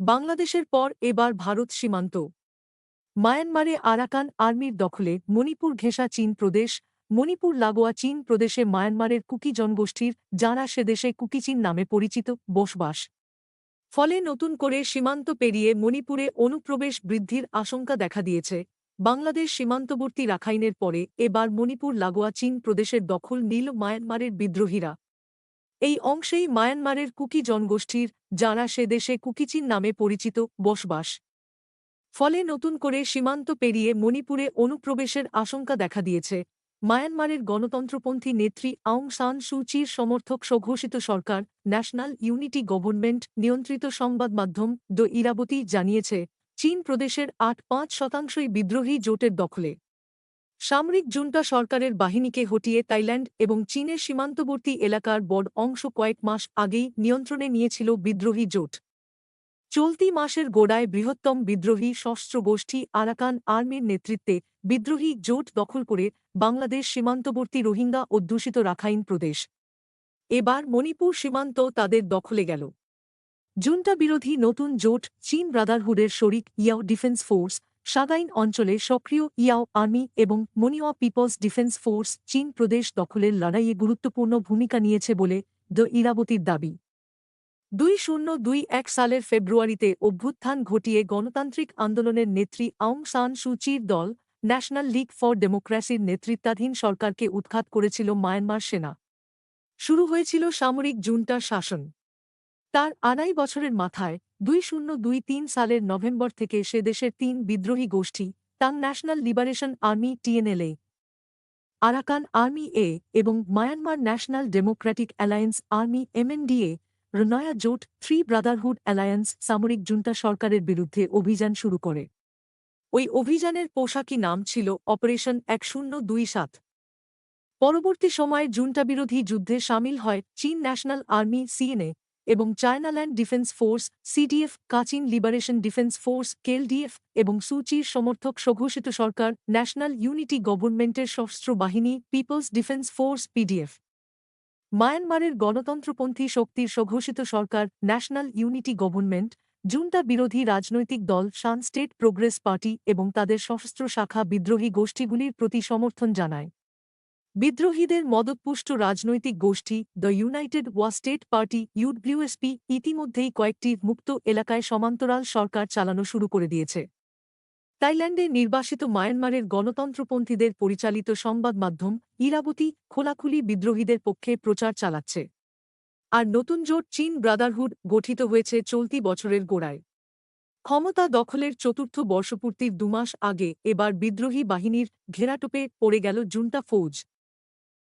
বাংলাদেশের পর এবার ভারত সীমান্ত। মায়ানমারে আরাকান আর্মির দখলে মণিপুর ঘেঁষা চীন প্রদেশ, মণিপুর লাগোয়া চীন প্রদেশে মায়ানমারের কুকি জনগোষ্ঠীর, যাঁরা সেদেশে কুকিচীন নামে পরিচিত, বসবাস। ফলে নতুন করে সীমান্ত পেরিয়ে মণিপুরে অনুপ্রবেশ বৃদ্ধির আশঙ্কা দেখা দিয়েছে। বাংলাদেশ সীমান্তবর্তী রাখাইনের পরে এবার মণিপুর লাগোয়া চীন প্রদেশের দখল নীল মায়ানমারের বিদ্রোহীরা। এই অংশেই মায়ানমারের কুকি জনগোষ্ঠীর যাঁরা সে দেশে কুকিচিন নামে পরিচিত বসবাস। ফলে নতুন করে সীমান্ত পেরিয়ে মণিপুরে অনুপ্রবেশের আশঙ্কা দেখা দিয়েছে। মায়ানমারের গণতন্ত্রপন্থী নেত্রী আউং সান সুচির সমর্থক স্বঘোষিত সরকার ন্যাশনাল ইউনিটি গভর্নমেন্ট নিয়ন্ত্রিত সংবাদ মাধ্যম দ্য ইরাবতী জানিয়েছে, চীন প্রদেশের আট পাঁচ শতাংশই বিদ্রোহী জোটের দখলে। সামরিক জুন্টা সরকারের বাহিনীকে হটিয়ে তাইল্যান্ড এবং চীনের সীমান্তবর্তী এলাকার বড় অংশ কয়েক মাস আগেই নিয়ন্ত্রণে নিয়েছিল বিদ্রোহী জোট। চলতি মাসের গোড়ায় বৃহত্তম বিদ্রোহী সশস্ত্র গোষ্ঠী আরাকান আর্মির নেতৃত্বে বিদ্রোহী জোট দখল করে বাংলাদেশ সীমান্তবর্তী রোহিঙ্গা অধ্যুষিত রাখাইন প্রদেশ। এবার মণিপুর সীমান্ত তাদের দখলে গেল। জুন্টা বিরোধী নতুন জোট চীন ব্রাদারহুডের শরিক ইয়াও ডিফেন্স ফোর্স সাগাইন অঞ্চলে সক্রিয় ইয়াও আর্মি এবং মনিওয়া পিপলস ডিফেন্স ফোর্স চীন প্রদেশ দখলের লড়াইয়ে গুরুত্বপূর্ণ ভূমিকা নিয়েছে বলে দ্য ইরাবতীর দাবি। দুই শূন্য দুই এক সালের ফেব্রুয়ারিতে অভ্যুত্থান ঘটিয়ে গণতান্ত্রিক আন্দোলনের নেত্রী আউং সান সুচির দল ন্যাশনাল লীগ ফর ডেমোক্রেসির নেতৃত্বাধীন সরকারকে উৎখাত করেছিল মায়ানমার সেনা। শুরু হয়েছিল সামরিক জুন্টার শাসন। তার আড়াই বছরের মাথায় দুই শূন্য দুই তিন সালের নভেম্বর থেকে সে দেশের তিন বিদ্রোহী গোষ্ঠী Ta'ang national liberation army, TNLA, Arakan army এ এবং Myanmar national democratic alliance army, MNDA রনয়া জোট থ্রি ব্রাদারহুড অ্যালায়েন্স সামরিক জুন্টা সরকারের বিরুদ্ধে অভিযান শুরু করে। ওই অভিযানের পোশাকি নাম ছিল অপারেশন এক শূন্য দুই সাত। পরবর্তী সময়ে জুন্টাবিরোধী যুদ্ধে সামিল হয় চীন ন্যাশনাল আর্মি, সিএনএ এবং Chinland defence force CDF Kachin liberation defence force KLDF এবং সুচির সমর্থক স্বঘোষিত সরকার ন্যাশনাল ইউনিটি গভর্নমেন্টের সশস্ত্র বাহিনী পিপলস ডিফেন্স ফোর্স পিডিএফ মায়ানমারের গণতন্ত্রপন্থী শক্তির স্বঘোষিত সরকার ন্যাশনাল ইউনিটি গভর্নমেন্ট জুন্টা বিরোধী রাজনৈতিক দল শান স্টেট প্রোগ্রেস পার্টি এবং তাদের সশস্ত্র শাখা বিদ্রোহী গোষ্ঠীগুলির প্রতি সমর্থন জানায়। বিদ্রোহীদের মদতপুষ্ট রাজনৈতিক গোষ্ঠী the United Wa State Party UWSP ইতিমধ্যেই কয়েকটি মুক্ত এলাকায় সমান্তরাল সরকার চালানো শুরু করে দিয়েছে। তাইল্যান্ডে নির্বাসিত মায়ানমারের গণতন্ত্রপন্থীদের পরিচালিত সংবাদ মাধ্যম ইরাবতী খোলাখুলি বিদ্রোহীদের পক্ষে প্রচার চালাচ্ছে। আর নতুন জোট চীন ব্রাদারহুড গঠিত হয়েছে চলতি বছরের গোড়ায়। ক্ষমতা দখলের চতুর্থ বর্ষপূর্তির দুমাস আগে এবার বিদ্রোহী বাহিনীর ঘেরাটোপে পড়ে গেল জুন্টা ফৌজ।